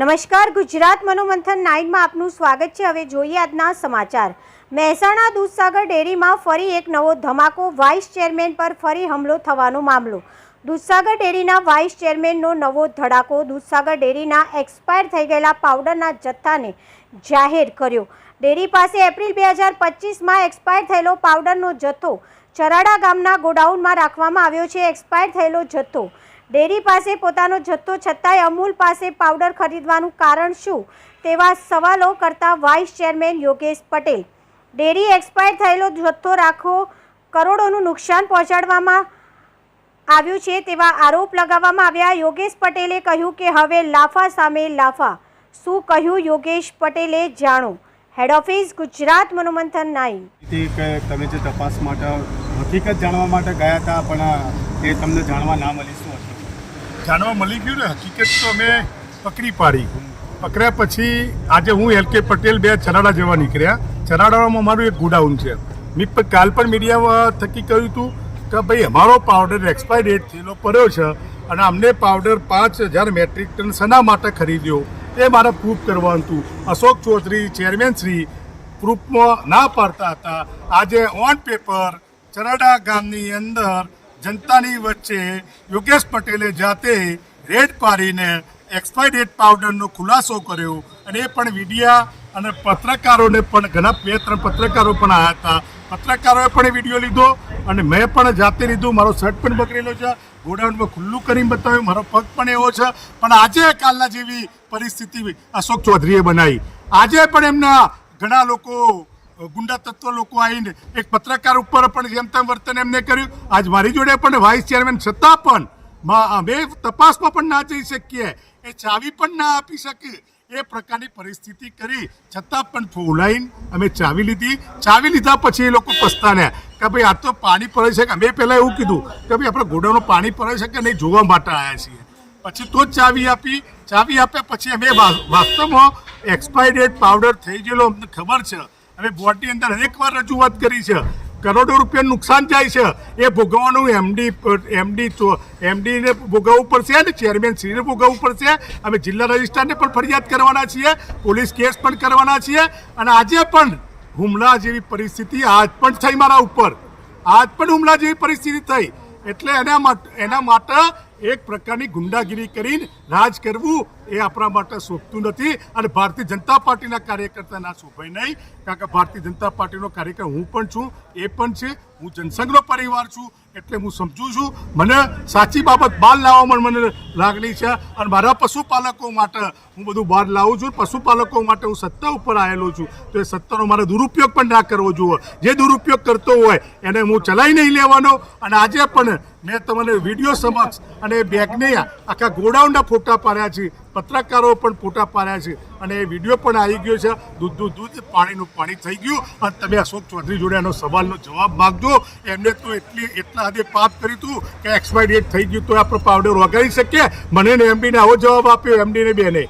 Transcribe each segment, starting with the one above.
નમસ્કાર, ગુજરાત મનોમંથન નાઇનમાં આપનું સ્વાગત છે. હવે જોઈએ આજના સમાચાર. મહેસાણા દૂધસાગર ડેરીમાં ફરી એક નવો ધમાકો. વાઇસ ચેરમેન પર ફરી હુમલો થવાનો મામલો. દૂધસાગર ડેરીના વાઇસ ચેરમેનનો નવો ધડાકો દૂધસાગર ડેરીના એક્સપાયર થઈ ગયેલા પાવડરના જથ્થાને જાહેર કર્યો. ડેરી પાસે એપ્રિલ બે હજાર પચીસમાં એક્સપાયર થયેલો પાવડરનો જથ્થો ચરાડા ગામના ગોડાઉનમાં રાખવામાં આવ્યો છે. એક્સપાયર થયેલો જથ્થો ડેરી પાસે પોતાનો જથ્થો છતાંય અમૂલ પાસે પાવડર ખરીદવાનું કારણ શું? તેવા સવાલો કરતા vice chairman Yogesh Patel. Dairy expire થયેલો જથ્થો રાખો કરોડોનું નુકસાન પહોંચાડવામાં આવ્યું છે તેવા આરોપ લગાવવામાં આવ્યા. યોગેશ પટેલે કહ્યું કે હવે લાફા સામે લાફા. શું કહ્યું યોગેશ પટેલે જાણો. હેડ ઓફિસ ગુજરાત, મનોમંથન નાઈ તમે જે તપાસ માટે, હકીકત જાણવા માટે ગયા હતા, પણ એ તમને જાણવા ના મળી શું હતું જાણવા મળી ગયું ને, હકીકત તો અમે પકડી પાડી. પકડ્યા પછી આજે હું એલ કે પટેલ બે ચરાડા જવા નીકળ્યા. ચરાડામાં મારું એક ગોડાઉન છે. મેં કાલ પણ મીડિયા થકી કહ્યું હતું કે ભાઈ, અમારો પાવડર એક્સપાયર ડેટ થયેલો પડ્યો છે અને અમને પાવડર પાંચ હજાર મેટ્રિક ટન શેના માટે ખરીદ્યો? એ મારે પ્રૂફ કરવાનું હતું. અશોક ચૌધરી ચેરમેન શ્રી પ્રૂફમાં ના પાડતા હતા. આજે ઓન પેપર ચરાડા ગામની અંદર જનતાની વચ્ચે યોગેશ પટેલે જાતે રેડ પાડીને એક્સપાયર ડેટ પાવડરનો ખુલાસો કર્યો અને એ પણ મીડિયા અને પત્રકારોને પણ ઘણા બે ત્રણ પત્રકારો પણ આવ્યા હતા. પત્રકારોએ પણ એ વીડિયો લીધો અને મેં પણ જાતે લીધું. મારો શર્ટ પણ બગડેલો છે. ગોડાઉનમાં ખુલ્લું કરીને બતાવ્યું. મારો પગ પણ એવો છે. પણ આજે કાલના જેવી પરિસ્થિતિ અશોક ચૌધરીએ બનાવી. આજે પણ એમના ઘણા લોકો ગુંડા તત્વ લોકો આવીને એક પત્રકાર ઉપર પણ જેમ તેમ વર્તન એમને કર્યું. આજ મારી જોડે પણ વાઇસ ચેરમેન છતાં પણ અમે તપાસમાં પણ ના જઈ શકીએ. એ ચાવી પણ ના આપી શકીએ એ પ્રકારની પરિસ્થિતિ કરી. છતાં પણ ફોલાઈન અમે ચાવી લીધી. ચાવી લીધા પછી એ લોકો પસ્તાને. કે ભાઈ, આ તો પાણી પડે છે કે અમે પહેલાં એવું કીધું કે ભાઈ, આપણે ઘોડાનું પાણી પડે છે કે નહીં, જોવા માટે આવ્યા છીએ. પછી તો જ ચાવી આપી. ચાવી આપ્યા પછી અમે વાસ્તવમાં એક્સપાયર ડેટ પાવડર થઈ ગયેલો અમને ખબર છે. અમે બોર્ડની અંદર અનેકવાર રજૂઆત કરી છે. કરોડો રૂપિયાનું નુકસાન જાય છે. એ ભોગવવાનું એમડી એમડી એમડીને ભોગવવું પડશે અને ચેરમેન શ્રીને ભોગવવું પડશે. અમે જિલ્લા રજિસ્ટ્રારને પણ ફરિયાદ કરવાના છીએ. પોલીસ કેસ પણ કરવાના છીએ. અને આજે પણ હુમલા જેવી પરિસ્થિતિ આજ પણ થઈ મારા ઉપર. આજ પણ હુમલા જેવી પરિસ્થિતિ થઈ. એટલે એના એના માટે એક પ્રકારની ગુંડાગીરી કરીને રાજ કરવું એ આપણા માટે શોભતું નથી અને ભારતીય જનતા પાર્ટીના કાર્યકર્તા ના શોભાય નહીં. કારણ કે ભારતીય જનતા પાર્ટીનો કાર્યકર હું પણ છું, એ પણ છે. હું જનસંઘનો પરિવાર છું, એટલે હું સમજુ છું. મને સાચી બાબત બહાર લાવવામાં મને લાગણી છે અને મારા પશુપાલકો માટે હું બધું બહાર લાવું છું. પશુપાલકો માટે હું સત્તા ઉપર આવેલો છું. તો એ સત્તાનો મારે દુરુપયોગ પણ ના કરવો જોઈએ. જે દુરુપયોગ કરતો હોય એને હું ચલાવી નહીં લેવાનો. અને આજે પણ મેં તમને વીડિયો સમક્ષ અને બેગને આખા ગોડાઉનના ફોટા પાડ્યા છે, પત્રકારો પણ ફોટા પાડ્યા છે અને એ વીડિયો પણ આવી ગયો છે. દૂધનું દૂધ પાણીનું પાણી થઈ ગયું અને તમે અશોક ચૌધરી જોડે એનો સવાલનો જવાબ માગજો. એમને તો એટલી, એટલા હદે પાપ કર્યું હતું કે એક્સપાયર ડેટ થઈ ગયું તો આપણે પાવડર વગાડી શકીએ. મને ને એમડીને આવો જવાબ આપ્યો, એમડીને બેને.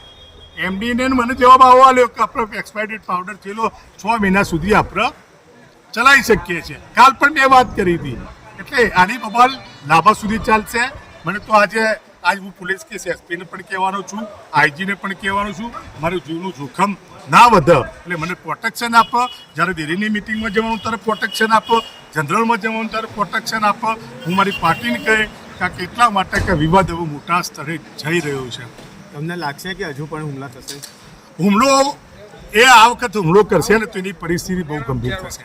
એમડીને મને જવાબ આવો આવ્યો કે આપણે એક્સપાયર ડેટ પાવડર છેલ્લો છ મહિના સુધી આપણે ચલાવી શકીએ છીએ. કાલ પણ મેં વાત કરી હતી. એટલે આની બબાલ લાંબા સુધી ચાલશે. મને તો આજે આજ હું પોલીસ કેસ એસપીને પણ કહેવાનો છું આઈજીને પણ કહેવાનો છું. મારું જીવનું જોખમ ના વધે. એટલે મને પ્રોટેક્શન આપો. જ્યારે દિલ્હીની મિટિંગમાં જવાનું ત્યારે પ્રોટેક્શન આપો. જનરલમાં જવાનું ત્યારે પ્રોટેક્શન આપો. હું મારી પાર્ટીને કહે કે કેટલા માટે કે વિવાદ એવો મોટા સ્તરે જઈ રહ્યો છે. તમને લાગશે કે હજુ પણ હુમલા થશે? હુમલો એ આ વખત હુમલો કરશે ને તો એની પરિસ્થિતિ બહુ ગંભીર થશે.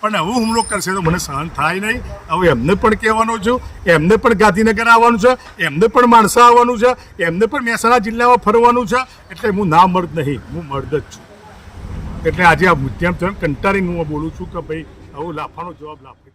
પણ હવે હુમલો કરશે તો મને સહન થાય નહીં. હવે એમને પણ કહેવાનું છું, એમને પણ ગાંધીનગર આવવાનું છે, એમને પણ માણસા આવવાનું છે, એમને પણ મહેસાણા જિલ્લામાં ફરવાનું છે, એટલે હું ના મર્દ નહીં, હું મર્દ જ છું. એટલે આજે આ મુદ્દામ કંટાળીને હું બોલું છું કે ભાઈ, આવો લાફાનો જવાબ લાફી.